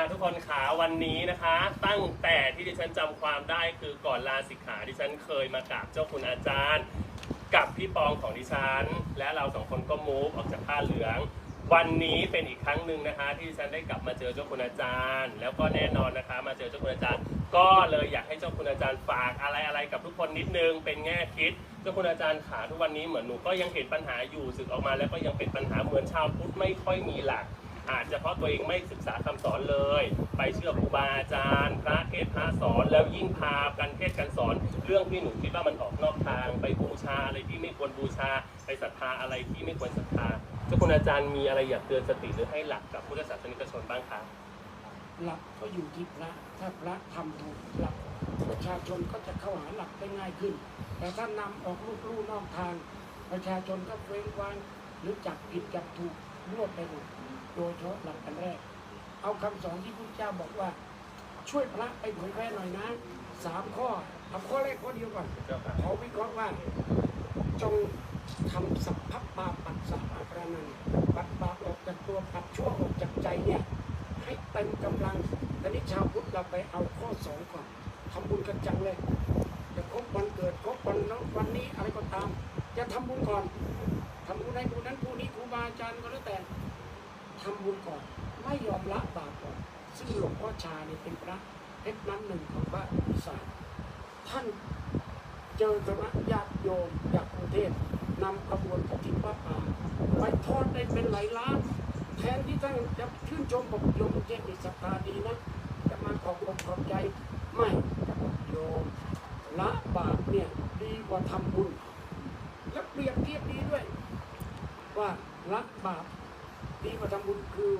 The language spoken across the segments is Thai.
อะทุกคนขาวันนี้นะคะ ตั้งแต่ที่ดิฉันจำความได้คือก่อนลาสิกขาดิฉันเคยมากราบเจ้าคุณอาจารย์ กับพี่ปองของดิฉัน และเราสองคนก็มูฟออกจากผ้าเหลือง วันนี้เป็นอีกครั้งหนึ่งนะคะ ที่ดิฉันได้กลับมาเจอเจ้าคุณอาจารย์ แล้วก็แน่นอนนะคะ มาเจอเจ้าคุณอาจารย์ ก็เลยอยากให้เจ้าคุณอาจารย์ฝากอะไรอะไรกับทุกคนนิดนึงเป็นแง่คิด เจ้าคุณอาจารย์ขาทุกวันนี้เหมือนหนูก็ยังเห็นปัญหาอยู่สึกออกมาแล้วก็ยังเป็นปัญหาเหมือนชาวพุทธไม่ค่อยมีหลัก อาจจะเพราะตัวเองไม่ศึกษาคำสอนเลย ไปเชื่อครูบาอาจารย์ พระเทศพระสอนแล้วยิ่งพากันเทศกันสอน เรื่องที่หนูคิดว่ามันออกนอกทาง ไปบูชาอะไรที่ไม่ควรบูชา ไปศรัทธาอะไรที่ไม่ควรศรัทธาเจ้าคุณอาจารย์มีอะไรอยากเตือนสติหรือให้หลักกับพุทธศาสนิกชนบ้างครับหลักก็อยู่ที่พระถ้าพระทำถูกหลักประชาชนก็จะเข้าหาหลักได้ง่ายขึ้น แต่ถ้านำออกลูกลู่นอกทาง ประชาชนก็เว้งวางหรือจับผิดจับถูก รวดไปหมดโดยเฉพาะหลักอันแรก เอาคำสอนที่พุทธเจ้าบอกว่า ช่วยพระไปเผยแพร่หน่อยนะสามข้อเอาข้อแรกข้อเดียวก่อนเจ้าค่ะขอวิเคราะห์ว่า จงทำสัพพปาปัสสะอาปรานันปัดบาออกจากตัวปัดชั่วออกจากใจเนี่ยให้เต็มกำลังต่นี้ชาวพุทธเราไปเอาข้อสองก่อนทำบุญกันจังเลยจะครบวันเกิดครบวันอะไรก็ตาม จะทำบุญก่อนทำบุญให้ผู้นั้นผู้นี้ครูบาอาจารย์ก็แล้วแต่ทำ บุญก่อน ไม่ยอมละบาปก่อน ซึ่งหลวงพ่อชาเนี่ยเป็นพระเพชรน้ำหนึ่งของพระอีสานท่านเจอคณะญาติโยมจากกรุงเทพนำขบวนกฐินพระป่าไปทอดได้เป็นหลายล้านแทนที่ท่านจะชื่นชมบอกโยมเทพมีศรัทธาดีนะจะมาขอบอกขอบใจไม่จะบอกโยมละบาปเนี่ยดีกว่าทำบุญ และเปรียบเทียบดีด้วย ว่าละบาป ดีกว่าทำบุญคือ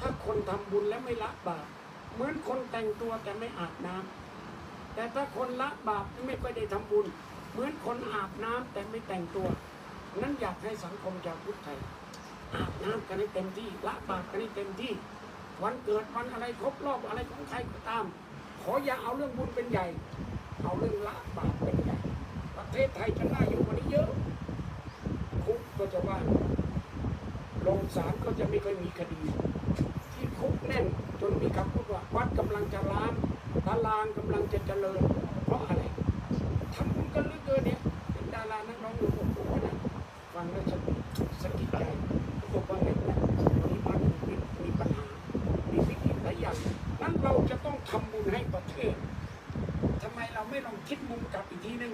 ถ้าคนทำบุญแล้วไม่ละบาปเหมือนคนแต่งตัวแต่ไม่อาบน้ำแต่ถ้าคนละบาปไม่ค่อยได้ทำบุญ เหมือนคนอาบน้ำแต่ไม่แต่งตัว นั้นอยากให้สังคมชาวพุทธไทย อาบน้ำกันให้เต็มที่ละบาปกันให้เต็มที่ วันเกิดวันอะไรครบรอบอะไรของใครก็ตาม ขออย่าเอาเรื่องบุญเป็นใหญ่ เอาเรื่องละบาปเป็นใหญ่ประเทศไทยจะน่าอยู่กว่านี้เยอะคุกก็จะว่า ลงศาลก็จะไม่ค่อยมีคดี ที่คุกแน่นจนมีคำพูดว่าวัดกำลังจะล้างตารางกำลังจะเจริญ เพราะอะไรทำบุญกันเลือเกินเนี่ยเป็นดารานักร้องอยู่โอ้โหนะฟังแล้วจะสะกิดใจบอกว่าเนี่ยวันนี้บ้านมีมีปัญหามีวิกฤตหลายอย่างนั้นเราจะต้องทำบุญให้ประเทศทำไมเราไม่ลองคิดมุมกลับอีกทีหนึ่ง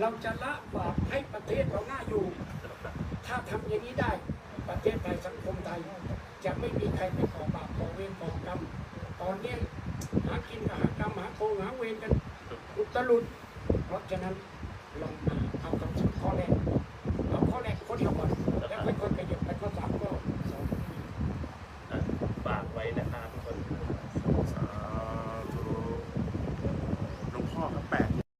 เราจะละบาปให้ประเทศเราหน้าอยู่ ถ้าทำอย่างนี้ได้ ประเทศไทยสังคมไทย จะไม่มีใครไปก่อบาปก่อเวรก่อกรรม ตอนนี้หากินกับหากรรมหาโกงหาเวรกันอุตลุดเพราะฉะนั้นลองมาเอาคำสั่งข้อแรก